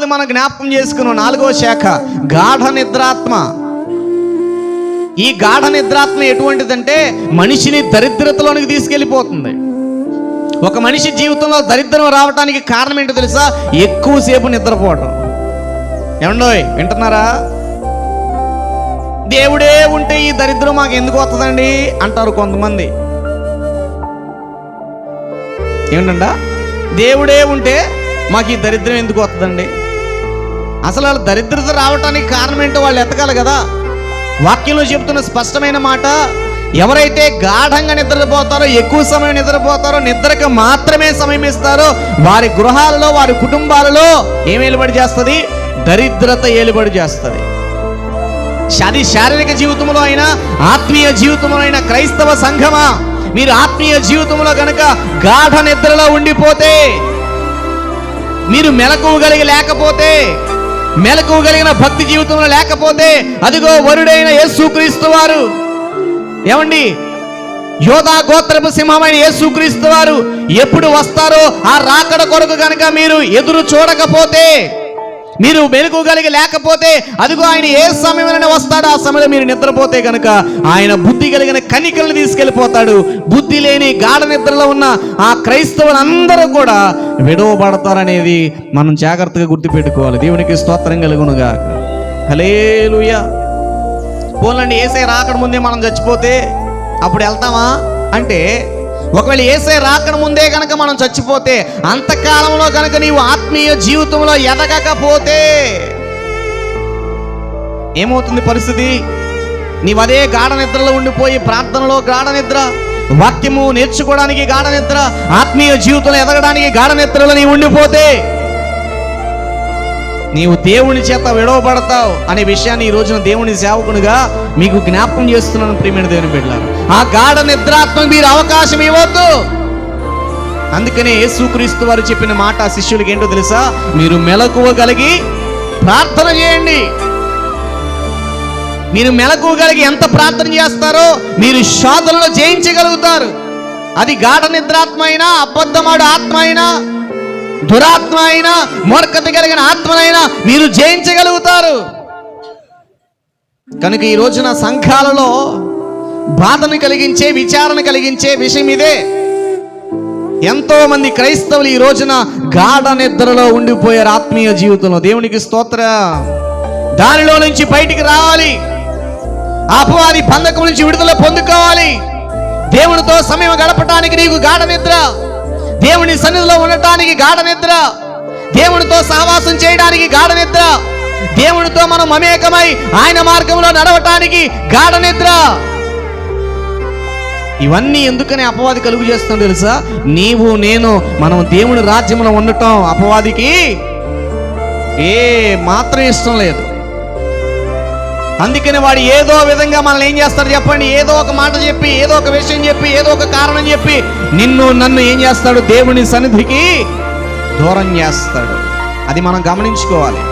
నాలుగోది మనం జ్ఞాపకం చేసుకున్నాం నాలుగో శాఖ గాఢ నిద్రాత్మ. ఈ గాఢ నిద్రాత్మ ఎటువంటిదంటే మనిషిని దరిద్రతలోనికి తీసుకెళ్ళిపోతుంది. ఒక మనిషి జీవితంలో దరిద్రం రావడానికి కారణం ఏంటో తెలుసా? ఎక్కువసేపు నిద్రపోవటం. ఏమండోయ్ వింటున్నారా? దేవుడే ఉంటే ఈ దరిద్రం మాకు ఎందుకు వస్తుందండి? అంటారు కొంతమంది. ఏమిటండా? దేవుడే ఉంటే మాకు ఈ దరిద్రం ఎందుకు వస్తుందండి? అసలు వాళ్ళ దరిద్రత రావటానికి కారణం ఏంటో వాళ్ళు ఎతకాలి కదా. వాక్యంలో చెబుతున్న స్పష్టమైన మాట ఎవరైతే గాఢంగా నిద్రపోతారో ఎక్కువ సమయం నిద్రపోతారో నిద్రకు మాత్రమే సమయం ఇస్తారో వారి గృహాలలో వారి కుటుంబాలలో ఏం ఏలుబడి చేస్తుంది? దరిద్రత ఏలుబడి చేస్తుంది. అది శారీరక జీవితంలో అయినా ఆత్మీయ జీవితంలో అయినా క్రైస్తవ సంఘమా? మీరు ఆత్మీయ జీవితంలో కనుక గాఢ నిద్రలో ఉండిపోతే మీరు మెలకువగలిగి లేకపోతే మెలకువగలిగిన భక్తి జీవితంలో లేకపోతే అదిగో వరుడైన యేసుక్రీస్తు వారు. ఏమండి? యోధా గోత్రపు సింహమైన యేసుక్రీస్తు వారు ఎప్పుడు వస్తారో ఆ రాకడ కొరకు కనుక మీరు ఎదురు చూడకపోతే మీరు మెలుగుగలిగి లేకపోతే అదిగో ఆయన ఏ సమయంలోనే వస్తాడో ఆ సమయంలో మీరు నిద్రపోతే గనక ఆయన బుద్ధి కలిగిన కనికలను తీసుకెళ్ళిపోతాడు. బుద్ధి లేని గాఢ నిద్రలో ఉన్న ఆ క్రైస్తవులందరూ కూడా విడవబడతారనేది మనం జాగ్రత్తగా గుర్తుపెట్టుకోవాలి. దేవునికి స్తోత్రం కలుగునుగా. హలేలుయా పోలండి ఏసై రాకడ ముందే మనం చచ్చిపోతే అప్పుడు వెళ్తామా? అంటే ఒకవేళ ఏసై రాకడ ముందే కనుక మనం చచ్చిపోతే అంతకాలంలో కనుక నీవు ఆత్మీయ జీవితంలో ఎదగకపోతే ఏమవుతుంది పరిస్థితి? నీవు అదే గాఢ నిద్రలో ఉండిపోయి ప్రార్థనలో గాఢ నిద్ర వాక్యము నేర్చుకోవడానికి గాఢ నిద్ర ఆత్మీయ జీవితంలో ఎదగడానికి గాఢ నిద్రలో నీవు ఉండిపోతే నీవు దేవుని చేత విడవబడతావు అనే విషయాన్ని ఈ రోజున దేవుని సేవకునిగా మీకు జ్ఞాపకం చేస్తున్నాను ప్రియమైన దేవుని బిడ్డలారు. ఆ గాఢ నిద్రాత్మకు మీరు అవకాశం ఇవ్వద్దు. అందుకనే యేసుక్రీస్తు వారు చెప్పిన మాట శిష్యులకి ఏంటో తెలుసా? మీరు మెలకువగలిగి ప్రార్థన చేయండి. మీరు మెలకువగలిగి ఎంత ప్రార్థన చేస్తారో మీరు శోధనలో జయించగలుగుతారు. అది గాఢ నిద్రాత్మ అయినా అబద్ధమాడు ఆత్మ అయినా దురాత్మ అయినా మూర్ఖత కలిగిన ఆత్మనైనా మీరు జయించగలుగుతారు. కనుక ఈ రోజున సంఘాలలో బాధను కలిగించే విచారణ కలిగించే విషయం ఇదే. ఎంతో మంది క్రైస్తవులు ఈ రోజున గాఢ నిద్రలో ఉండిపోయారు ఆత్మీయ జీవితంలో. దేవునికి స్తోత్ర. దానిలో నుంచి బయటికి రావాలి. అపవాది బంధకం నుంచి విడుదల పొందుకోవాలి. దేవునితో సమయం గడపటానికి నీకు గాఢ నిద్ర దేవుని సన్నిధిలో ఉండటానికి గాఢ నిద్ర దేవునితో సహవాసం చేయడానికి గాఢ నిద్ర దేవునితో మనం మమేకమై ఆయన మార్గంలో నడవటానికి గాఢ నిద్ర ఇవన్నీ ఎందుకని అపవాది కలుగు చేస్తాం తెలుసా? నీవు నేను మనం దేవుని రాజ్యంలో ఉండటం అపవాదికి ఏ మాత్రం ఇష్టం లేదు. అందుకని వాడు ఏదో విధంగా మనల్ని ఏం చేస్తాడు చెప్పండి? ఏదో ఒక మాట చెప్పి ఏదో ఒక విషయం చెప్పి ఏదో ఒక కారణం చెప్పి నిన్ను నన్ను ఏం చేస్తాడు? దేవుని సన్నిధికి దూరం చేస్తాడు. అది మనం గమనించుకోవాలి.